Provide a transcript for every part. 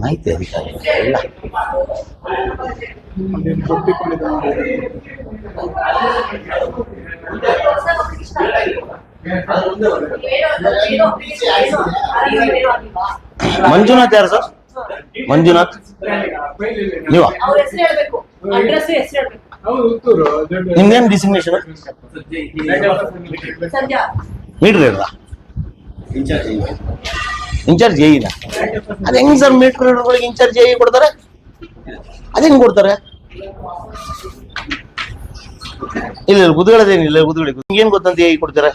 ಮಾಹಿತಿ ಕೊಟ್ಟಿಕೊಂಡಿದ್ದಾರೆ ಮಂಜುನಾಥ್ ಯಾರು ಸರ್? ಮಂಜುನಾಥ್. ನೀವ? ನಿಮ್ದೇನು ಡಿಸಿಗ್ನೇಷನ್ ಮೀಟರ್ ಇರಲ್ಲ ಇನ್ಚಾರ್ಜ್ ಜೈನ ಅದ್ ಹೆಂಗ್ ಸರ್ ಮೀಟರ್ ರೀಡರ್ಗಳಿಗೆ ಇನ್ಚಾರ್ಜ್ ಎ ಕೊಡ್ತಾರೆ? ಅದೇನ್ ಹೆಂಗ್ ಕೊಡ್ತಾರೆ? ಇಲ್ಲ ಇಲ್ಲ ಕುತ್ಕೊಳ್ಳೋದೇನಿಲ್ಲ ಕುತ್ಕೊಳ್ಳಿ ಏನ್ ಗೊತ್ತಂತ ಹೇಗೆ ಕೊಡ್ತಾರೆ?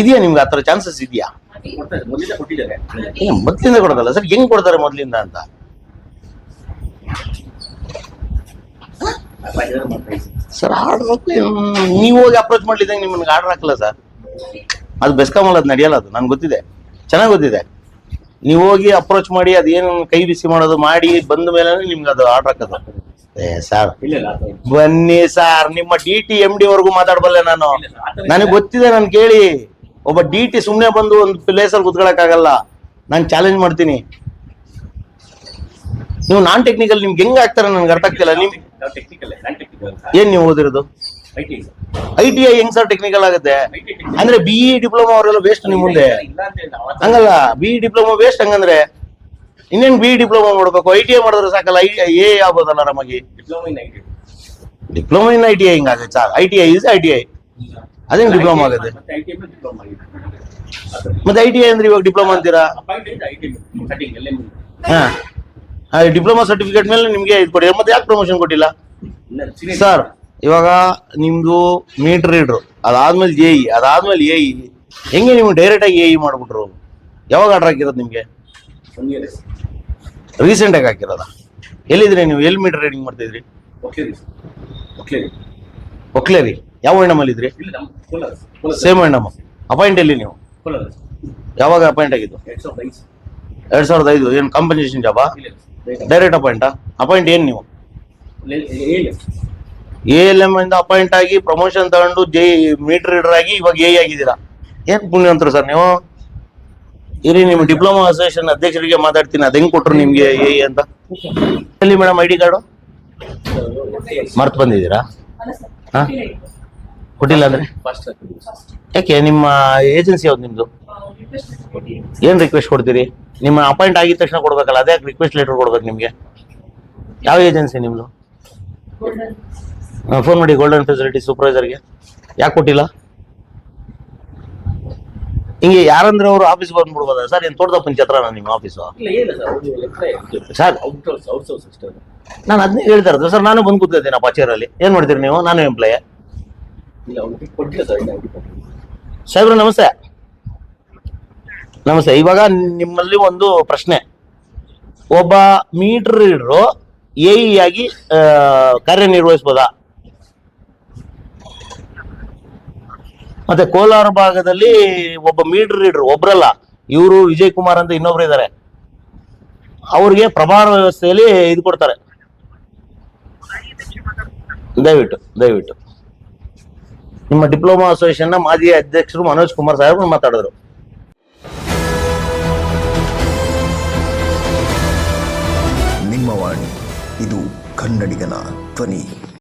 ಇದೆಯಾ ನಿಮ್ಗೆ ಆತರ ಥರ ಚಾನ್ಸಸ್ ಇದೆಯಾ? ಇಲ್ಲ ಮೊದ್ಲಿಂದ ಕೊಡೋದಲ್ಲ ಸರ್ ಹೆಂಗ್ ಕೊಡ್ತಾರೆ ಮೊದ್ಲಿಂದ ಅಂತ? ಸರ್ ಆರ್ಡರ್ ನೀವು ಹೋಗಿ ಅಪ್ರೋಚ್ ಮಾಡ್ಲಿದ್ದಂಗೆ ನಿಮ್ಮನ್ಗೆ ಆರ್ಡರ್ ಹಾಕಲ್ಲ ಸರ್ ಅದು ಬೆಸ್ಕಾಮಲ್ಲಿ ಅದು ನಡೆಯಲ್ಲ ಅದು ನನ್ಗೆ ಗೊತ್ತಿದೆ. ಚೆನ್ನಾಗಿ ಗೊತ್ತಿದೆ. ನೀವು ಹೋಗಿ ಅಪ್ರೋಚ್ ಮಾಡಿ ಅದೇನು ಕೈ ಬಿಸಿ ಮಾಡೋದು ಮಾಡಿ ಬಂದ ಮೇಲೆ ನಿಮ್ಗೆ ಅದು ಆರ್ಡರ್ ಹಾಕೋದು. ಏ ಸರ್ ಬನ್ನಿ ಸರ್ ನಿಮ್ಮ ಡಿ ಟಿ ಎಂ ಡಿ ವರ್ಗೂ ಮಾತಾಡಬಲ್ಲೆ ನಾನು. ನನಗೆ ಗೊತ್ತಿದೆ ನಾನು ಕೇಳಿ. ಒಬ್ಬ ಡಿ ಟಿ ಸುಮ್ಮನೆ ಬಂದು ಒಂದು ಪ್ಲೇಸಲ್ಲಿ ಕುತ್ಕೊಳಕ್ಕಾಗಲ್ಲ. ನಾನು ಚಾಲೆಂಜ್ ಮಾಡ್ತೀನಿ. ನೀವು ನಾನ್ ಟೆಕ್ನಿಕಲ್ ನಿಮ್ಗೆ ಹೆಂಗ್ ಆಗ್ತಾರೆ ನನ್ಗೆ ಅರ್ಥ ಆಗ್ತಿಲ್ಲ. ನಿಮ್ ಏನ್ ನೀವು ಓದಿರೋದು? ಐ ಟಿ ಐ ಹೆಂಗ್ ಸರ್ ಟೆಕ್ನಿಕಲ್ ಆಗುತ್ತೆ ಅಂದ್ರೆ ಬಿ ಇ ಡಿಪ್ಲೊಮಾ ಅವರೆಲ್ಲ ವೇಸ್ಟ್ ನಿಮ್ ಮುಂದೆ ಹಂಗಲ್ಲ ಬಿ ಡಿಪ್ಲೊಮಾ ವೇಸ್ಟ್ ಹಂಗಂದ್ರೆ ಇನ್ನೇನ್ ಬಿ ಡಿಪ್ಲೊಮಾ ಮಾಡ್ಬೇಕು ಐ ಟಿ ಐ ಮಾಡಿದ್ರೆ ಸಾಕಲ್ಲ ಐ ಎ ಆಗ್ಬೋದಲ್ಲ ನಮಗೆ diploma in I T I ಹಿಂಗಾಗುತ್ತೆ sir I T I is I T I ಅದೇನು ಡಿಪ್ಲೊಮಾ ಆಗುತ್ತೆ ಮತ್ತೆ ಐ ಟಿ ಐ ಅಂದ್ರೆ ಇವಾಗ ಡಿಪ್ಲೊಮಾ ಅಂತೀರಾ ಹಾ ಡಿಪ್ಲೊಮಾ ಸರ್ಟಿಫಿಕೇಟ್ ಮೇಲೆ ನಿಮ್ಗೆ ಇದು ಕೊಡಿ ಮತ್ತೆ ಯಾಕೆ ಪ್ರಮೋಷನ್ ಕೊಟ್ಟಿಲ್ಲ ಸರ್ ಇವಾಗ ನಿಮ್ದು ಮೀಟರ್ ರೀಡ್ರು ಅದಾದ್ಮೇಲೆ ಎ ಇ ಅದಾದ್ಮೇಲೆ ಎ ಇ ಹೆಂಗೆ ನೀವು ಡೈರೆಕ್ಟ್ ಆಗಿ ಎ ಇ ಮಾಡ್ಬಿಟ್ರು? ಯಾವಾಗ ಆರ್ಡರ್ ಹಾಕಿರೋದು ನಿಮಗೆ? ರೀಸೆಂಟ್ ಆಗಿ ಹಾಕಿರೋದ? ಎಲ್ಲಿದ್ರಿ ನೀವು? ಎಲ್ಲಿ ಮೀಟರ್ ರೀಡಿಂಗ್ ಮಾಡ್ತಿದ್ರಿ? ಒಕ್ಲೇರಿ ಯಾವ ಹೆಣ್ಣಮ್ಮಲ್ಲಿ ಇದ್ರಿ ಸೇಮ್ ಎಣ್ಣಮ್ಮ ಅಪಾಯಿಂಟ್ ಎಲ್ಲಿ ನೀವು? ಯಾವಾಗ ಅಪಾಯಿಂಟ್ ಆಗಿದ್ದು? ಎರಡ್ ಸಾವಿರದ ಐದು ಏನು ಕಾಂಪನ್ಸೇಷನ್ ಜಾಬಾ ಡೈರೆಕ್ಟ್ ಅಪಾಯಿಂಟಾ ಅಪಾಯಿಂಟ್ ಏನು ನೀವು? ಎ ಎಲ್ ಎಂ ಇಂದ ಅಪಾಯಿಂಟ್ ಆಗಿ ಪ್ರಮೋಷನ್ ತಗೊಂಡು ಜೈ ಮೀಟರ್ ರೀಡರ್ ಆಗಿ ಇವಾಗ ಎ ಆಗಿದ್ದೀರಾ? ಏನ್ ಪುಣ್ಯವಂತರು ಸರ್ ನೀವು? ಇರಿ ನಿಮ್ಮ ಡಿಪ್ಲೊಮಾ ಅಸೋಸಿಯೇಷನ್ ಅಧ್ಯಕ್ಷರಿಗೆ ಮಾತಾಡ್ತೀನಿ. ಅದ್ ಹೆಂಗ್ ಕೊಟ್ರು ನಿಮ್ಗೆ ಎ ಅಂತ? ಎಲ್ಲಿ ಮೇಡಮ್ ಐ ಡಿ ಕಾರ್ಡು? ಮರ್ತ್ ಬಂದಿದ್ದೀರಾ? ಹಾ? ಕೊಟ್ಟಿಲ್ಲ ಅಂದ್ರೆ? ಯಾಕೆ ನಿಮ್ಮ ಏಜೆನ್ಸಿ ಯಾವ್ದು ನಿಮ್ದು? ಏನ್ ರಿಕ್ವೆಸ್ಟ್ ಕೊಡ್ತೀರಿ? ನಿಮ್ಮ ಅಪಾಯಿಂಟ್ ಆಗಿದ ತಕ್ಷಣ ಕೊಡ್ಬೇಕಲ್ಲ ಅದೇ ರಿಕ್ವೆಸ್ಟ್ ಲೆಟರ್ ಕೊಡ್ಬೇಕು ನಿಮ್ಗೆ? ಯಾವ ಏಜೆನ್ಸಿ ನಿಮ್ದು? ಫೋನ್ ಮಾಡಿ ಗೋಲ್ಡನ್ ಫೆಸಿಲಿಟಿ ಸೂಪರ್ವೈಸರ್ಗೆ ಯಾಕೆ ಕೊಟ್ಟಿಲ್ಲ? ಹಿಂಗೆ ಯಾರಂದ್ರೆ ಅವರು ಆಫೀಸ್ ಬಂದ್ಬಿಡ್ಬೋದ? ಸರ್ ಏನ್ ತೋಟದ ಹತ್ರ ನಿಮ್ಮ ಆಫೀಸು ಸರ್ ನಾನು ಅದನ್ನೇ ಹೇಳ್ತಾ ಇರೋದು. ಸರ್ ನಾನು ಬಂದು ಕೂತಿದ್ದೀನಪ್ಪ ಚೇರಲ್ಲಿ ಏನ್ ಮಾಡ್ತೀರಿ ನೀವು? ನಾನು ಎಂಪ್ಲಾಯ ಸಾಹೇಬ್ರ ನಮಸ್ತೆ. ನಮಸ್ತೆ. ಇವಾಗ ನಿಮ್ಮಲ್ಲಿ ಒಂದು ಪ್ರಶ್ನೆ. ಒಬ್ಬ ಮೀಟರ್ ರೀಡರು ಎ ಆಗಿ ಕಾರ್ಯನಿರ್ವಹಿಸ್ಬೋದಾ? ಮತ್ತೆ ಕೋಲಾರ ಭಾಗದಲ್ಲಿ ಒಬ್ಬ ಮೀಟರ್ ರೀಡರ್, ಒಬ್ರಲ್ಲ, ಇವರು ವಿಜಯ್ ಕುಮಾರ್ ಅಂತ ಇನ್ನೊಬ್ರು ಇದ್ದಾರೆ ಅವ್ರಿಗೆ ಪ್ರಭಾರ ವ್ಯವಸ್ಥೆಯಲ್ಲಿ ಇದು ಕೊಡ್ತಾರೆ. ದಯವಿಟ್ಟು ದಯವಿಟ್ಟು. ನಿಮ್ಮ ಡಿಪ್ಲೊಮಾ ಅಸೋಸಿಯೇಷನ್ನ ಮಾಜಿ ಅಧ್ಯಕ್ಷರು ಮನೋಜ್ ಕುಮಾರ್ ಸಾಹೇಬ್ ಮಾತಾಡಿದ್ರು. ನಿಮ್ಮ ವಾಣಿ, ಇದು ಕನ್ನಡಿಗನ ಧ್ವನಿ.